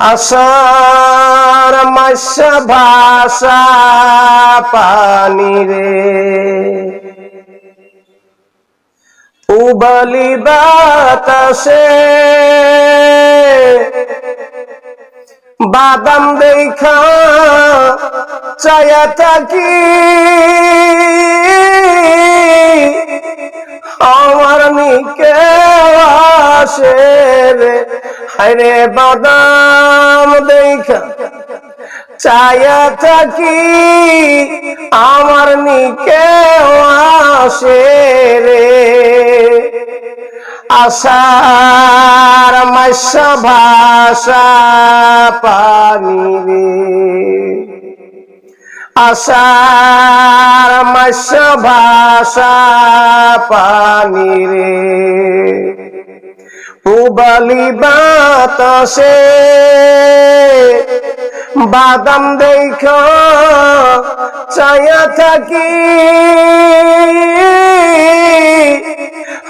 আসার মাসা ভাষা পানি রে। উবালি বাতাসে বাদাম দেখা চায়া থাকি। আমার নিকে আসে বাদাম দেখা চায়া থাকি আমার নিকে আসে রে। আশার মাসা ভাষা পানি রে। আশার মাসা ভাষা পানি রে। উবালি বাতাসে বাদাম দেখ চায়া থাকি।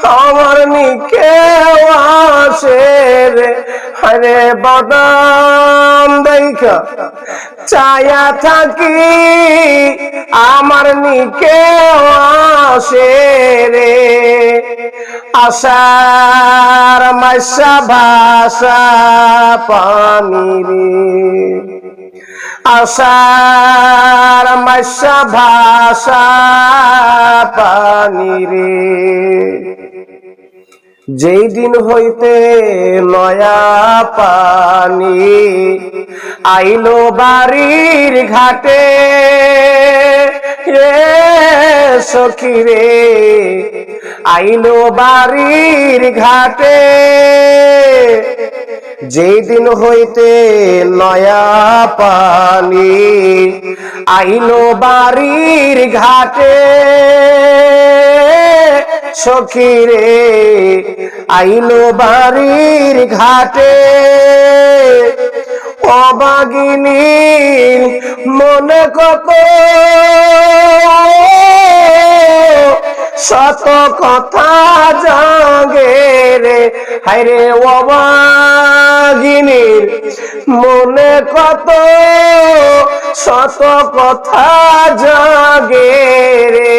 আমার নিকে আসে রে হরে বাদাম দেখ। চায়া থাকি, আমার নিকে আসে রে। আশার মাসা ভাষা পানি রে। আশার মাসা ভাষা পানি রে। যেই দিন হইতে নয়া পানি আইলো বাড়ির ঘাটে রে সখী রে, আইলো বাড়ির ঘাটে। যেই দিন হইতে নয়া পানি আইলো বাড়ির ঘাটে সখী রে আইলো বাড়ির ঘাটে। অবাগিনী মনে কত শত কথা জাগে রে। হাইরে অবাগিনীর মনে কত শত কথা জাগে রে।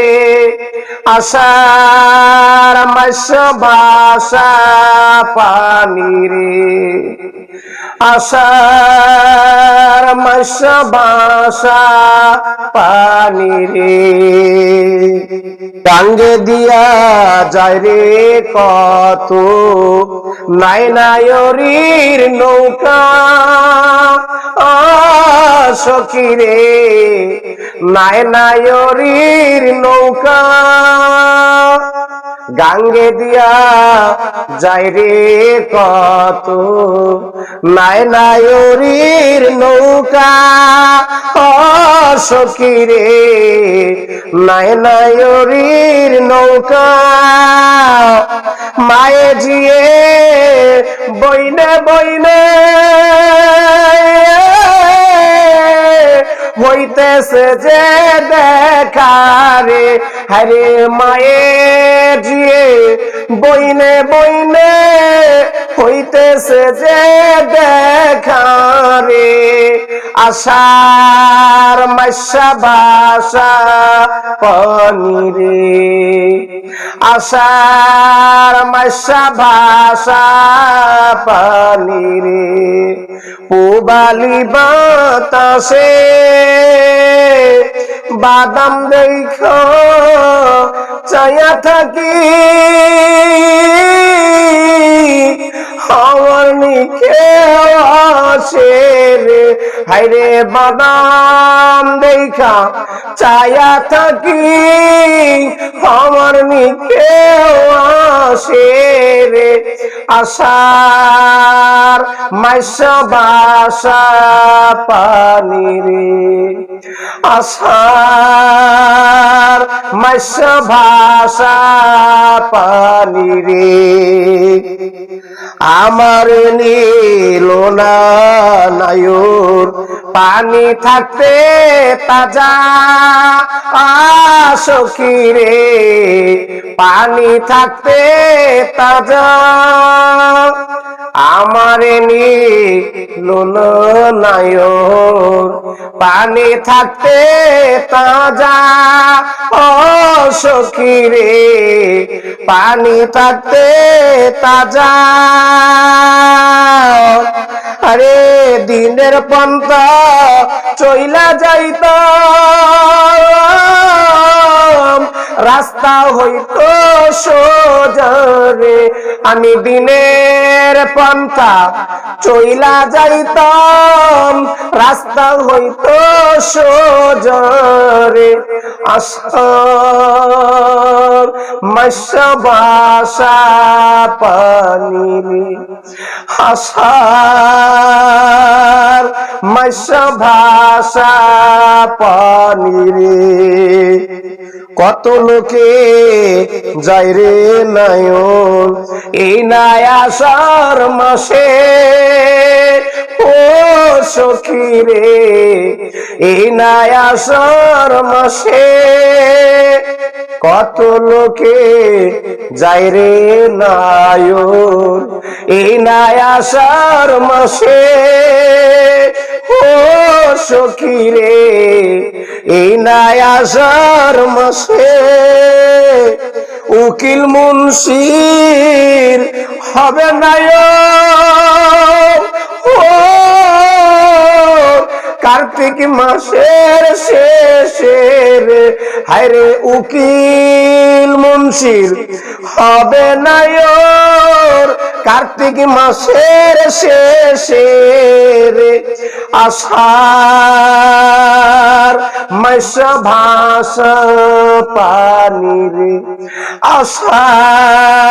আশার মাস বাসা পানি রে। আশার মাস বাসা পানি রে। টাঙ্গে দিয়া যায় রে কত? নাই নায়রীর নৌকা। সখী রে নাই নায়রীর নৌকা। গাঙ্গে দিয়া যাই রে কত। নাই নায়রির নৌকা সখী রে। নাই নায়রির নৌকা, মায়ে জিয়ে বইনে বইনে। হইতেছে যে দেখারে হরে মায়ে জিয়ে, বইনে বইনে হইতেছে যে দেখারে। আশার মাসা বাসা পনিরে, আশার মাসা ভাষা পানিরে পুবালি বাতাসে বাদাম দেখ চায়া থাকি। আমার নিকে আসে হাইরে বাদাম দেখা চায়া থাকি, আমার নিকে আসে রে আশার মাইসা বাসা পানি রে। আশার মাইসা ভাষা পানি রে। আমার নীল নায়ুর পানি থাকতে তাজা সখী রে পানি থাকতে তাজা আমার নি লোন নায়র। পানি থাকতে তাজা ও সখী রে। পানি থাকতে তাজা আরে দিনের পন্থা চইলা যাইত রাস্তা হইতো সোজরে আমি দিনের পন্থা চইলা যাইতাম, রাস্তা হইতো সোজরে আস্ত ভাষা পানি আসার মৎস্য ভাষা পানি রে। কত লোকে যায় রে নয়ন? এই নাই আসার মাসে। ও সখী রে, এই নাই আসার মাসে। কত লোকে যায় রে নায়ন? এই নাই আসার মাসে। ও সখী রে এই নায়াসার মাসে উকিল মুন্সির হবে নায় কার্তিক মাসের শেষের হায়রে উকিল মুন্সির, হবে নায়র কার্তিক মাসের শেষের আষাঢ় মাস ভাষা পানি রে। আষাঢ়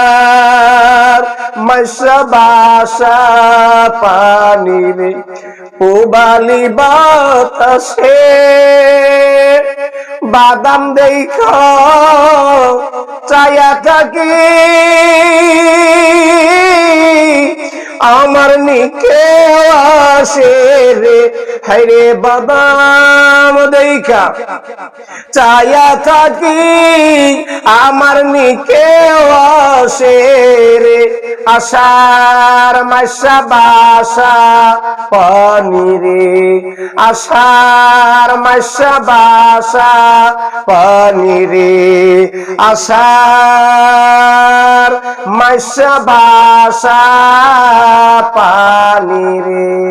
মাস ভাষা পানি রে। পুবালি বাতাসে বাদাম দেখ চায়া থাকি আমার নিকে হাইরে বাদাম দেখা চায়া থাকি আমার নিকে আসে আশার মাসা বাসা পানি রে। আশার মাসা বাসা পানি রে। আশার মাসা বাসা পানি রে